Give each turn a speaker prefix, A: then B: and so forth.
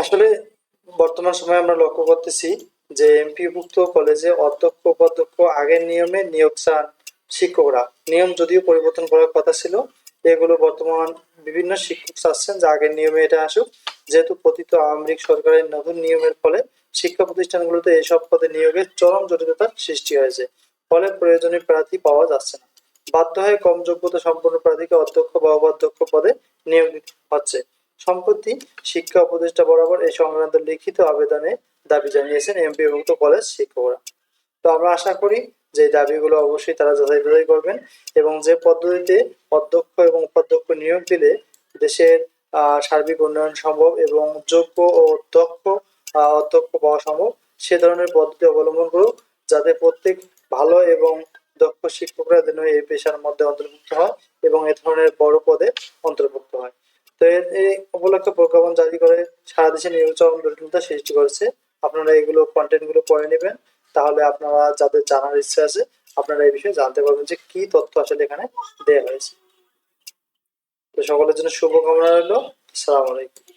A: আসলে বর্তমান সময়ে আমরা লক্ষ্য করতেছি যে এমপিভুক্ত কলেজে অধ্যক্ষ, উপাধ্যক্ষ আগের নিয়মে নিয়োগ চান শিক্ষকরা। নিয়ম যদিও পরিবর্তন করার কথা ছিল, এগুলো বর্তমান বিভিন্ন শিক্ষক চাচ্ছেন যে আগের নিয়মে এটা আসুক। যেহেতু পতিত আওয়ামী লীগ সরকারের নতুন নিয়মের ফলে শিক্ষা প্রতিষ্ঠানগুলোতে এইসব পদে নিয়োগের চরম জটিলতার সৃষ্টি হয়েছে, ফলে প্রয়োজনীয় প্রার্থী পাওয়া যাচ্ছে না। বাধ্য হয়ে কম যোগ্যতা সম্পন্ন প্রার্থীকে অধ্যক্ষ বা উপাধ্যক্ষ পদে নিয়োগ হচ্ছে। সম্প্রতি শিক্ষা উপদেষ্টা বরাবর এই সংক্রান্ত লিখিত আবেদনে দাবি জানিয়েছেন এমপি এমপিভুক্ত কলেজ শিক্ষকরা। তো আমরা আশা করি যে দাবিগুলো অবশ্যই তারা যাচাই বাছাই করবেন এবং যে পদ্ধতিতে অধ্যক্ষ এবং উপাধ্যক্ষ নিয়োগ দিলে দেশের সার্বিক উন্নয়ন সম্ভব এবং যোগ্য ও আহ, অধ্যক্ষ পাওয়া সম্ভব সে ধরনের পদ্ধতি অবলম্বন করুক যাতে প্রত্যেক ভালো এবং দক্ষ শিক্ষকরা যেন এই পেশার মধ্যে অন্তর্ভুক্ত হয় এবং এ ধরনের বড় পদে অন্তর্ভুক্ত তো এই উপলক্ষে প্রজ্ঞাপন জারি করে সারা দেশে চরম জটিলতা সৃষ্টি করেছে। আপনারা এগুলো কন্টেন্টগুলো পড়ে নেবেন। তাহলে আপনারা যাদের জানার ইচ্ছা আছে, আপনারা এই বিষয়ে জানতে পারবেন যে কি তথ্য আসলে এখানে দেওয়া হয়েছে। তো সকলের জন্য শুভকামনা রইল। সালাম আলাইকুম।